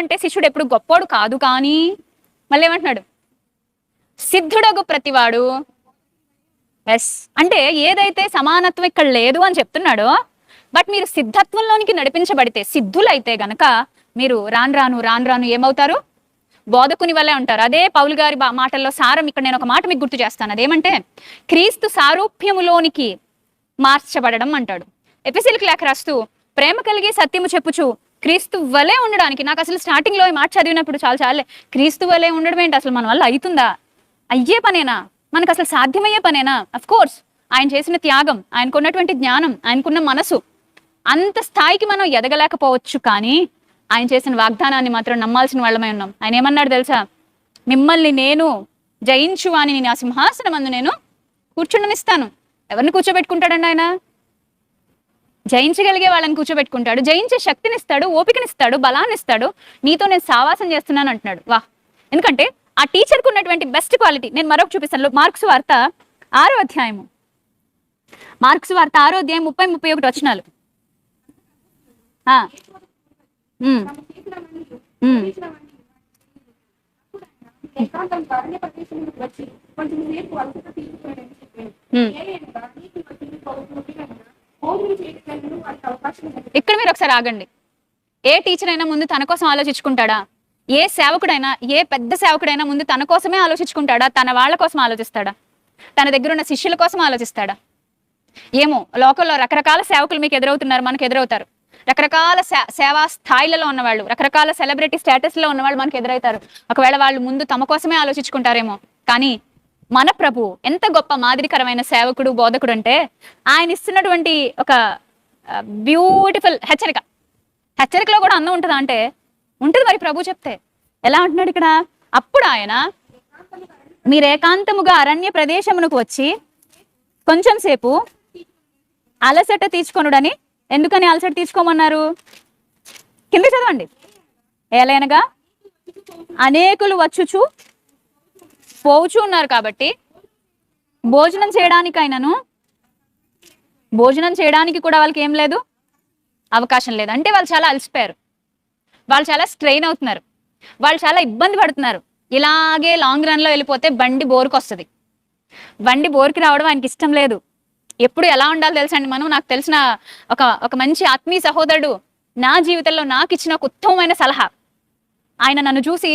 కంటే శిష్యుడు ఎప్పుడు గొప్పోడు కాదు కానీ మళ్ళీ ఏమంటున్నాడు? సిద్ధుడగు ప్రతివాడు. ఎస్ అంటే ఏదైతే సమానత్వం ఇక్కడ లేదు అని చెప్తున్నాడో బట్ మీరు సిద్ధత్వంలోనికి నడిపించబడితే సిద్ధులైతే గనక మీరు రాను రాను రాను రాను ఏమవుతారు? బోధకుని వల్లే ఉంటారు. అదే పౌలు గారి మాటల్లో సారం ఇక్కడ నేను ఒక మాట మీకు గుర్తు చేస్తాను. అదేమంటే క్రీస్తు సారూప్యములోనికి మార్చబడడం అంటాడు. ఎపిసిల్కి లేఖ రాస్తూ ప్రేమ కలిగి సత్యము చెప్పుచు క్రీస్తు వలే ఉండడానికి నాకు అసలు స్టార్టింగ్లో ఈ మాట చదివినప్పుడు చాలా చాలే. క్రీస్తు వలే ఉండడం ఏంటి? అసలు మన వల్ల అవుతుందా? అయ్యే పనేనా? మనకు అసలు సాధ్యమయ్యే పనేనా? అఫ్ కోర్స్ ఆయన చేసిన త్యాగం ఆయనకున్నటువంటి జ్ఞానం ఆయనకున్న మనసు అంత స్థాయికి మనం ఎదగలేకపోవచ్చు కానీ ఆయన చేసిన వాగ్దానాన్ని మాత్రం నమ్మాల్సిన వాళ్ళమై ఉన్నాం. ఆయన ఏమన్నాడు తెలుసా? మిమ్మల్ని నేను జయించు అని నేను ఆ సింహాసనం అందు నేను కూర్చుండనిస్తాను. ఎవరిని కూర్చోబెట్టుకుంటాడండి ఆయన? జయించగలిగే వాళ్ళని కూర్చోబెట్టుకుంటాడు. జయించే శక్తినిస్తాడు ఓపికనిస్తాడు బలాన్నిస్తాడు. నీతో నేను సావాసం చేస్తున్నాను అంటున్నాడు. వా ఎందుకంటే ఆ టీచర్కు ఉన్నటువంటి బెస్ట్ క్వాలిటీ నేను మరొక చూపిస్తాను. మార్క్స్ వార్త ఆరో అధ్యాయము. మార్క్స్ వార్త ఆరో అధ్యాయం ముప్పై ముప్పై ఒకటి వచ్చినాలు ఆ. ఏకాంతం ఇక్కడ మీరు ఒకసారి ఆగండి. ఏ టీచర్ అయినా ముందు తన కోసం ఆలోచించుకుంటాడా? ఏ సేవకుడైనా ఏ పెద్ద సేవకుడైనా ముందు తన కోసమే ఆలోచించుకుంటాడా? తన వాళ్ళ కోసం ఆలోచిస్తాడా? తన దగ్గర ఉన్న శిష్యుల కోసం ఆలోచిస్తాడా? ఏమో లోకంలో రకరకాల సేవకులు మీకు ఎదురవుతున్నారు మనకు ఎదురవుతారు. రకరకాల సేవా స్థాయిలలో ఉన్నవాళ్ళు రకరకాల సెలబ్రిటీ స్టేటస్లో ఉన్నవాళ్ళు మనకు ఎదురవుతారు. ఒకవేళ వాళ్ళు ముందు తమ కోసమే ఆలోచించుకుంటారేమో. కానీ మన ప్రభు ఎంత గొప్ప మాదిరికరమైన సేవకుడు బోధకుడు అంటే ఆయన ఇస్తున్నటువంటి ఒక బ్యూటిఫుల్ హెచ్చరిక. హెచ్చరికలో కూడా అందం ఉంటుందా అంటే ఉంటుంది మరి ప్రభు చెప్తే. ఎలా అంటున్నాడు ఇక్కడ? అప్పుడు ఆయన మీరు ఏకాంతముగా అరణ్య ప్రదేశమునకు వచ్చి కొంచెం సేపు అలసట తీర్చుకొనుడని ఎందుకని అలసట తీర్చుకోమన్నారు? కింద చదవండి. ఏలైనగా అనేకులు వచ్చుచు పోవుచు ఉన్నారు కాబట్టి భోజనం చేయడానికైనాను భోజనం చేయడానికి కూడా వాళ్ళకి ఏం లేదు అవకాశం లేదు. అంటే వాళ్ళు చాలా అలసిపోయారు. వాళ్ళు చాలా స్ట్రెయిన్ అవుతున్నారు. వాళ్ళు చాలా ఇబ్బంది పడుతున్నారు. ఇలాగే లాంగ్ రన్లో వెళ్ళిపోతే బండి బోరుకు వస్తుంది బండి బోర్కి రావడం ఆయనకి ఇష్టం లేదు. ఎప్పుడు ఎలా ఉండాలో తెలుసండి మనం? నాకు తెలిసిన ఒక ఒక మంచి ఆత్మీయ సహోదరుడు నా జీవితంలో నాకు ఇచ్చిన ఒక ఉత్తమమైన సలహా. ఆయన నన్ను చూసి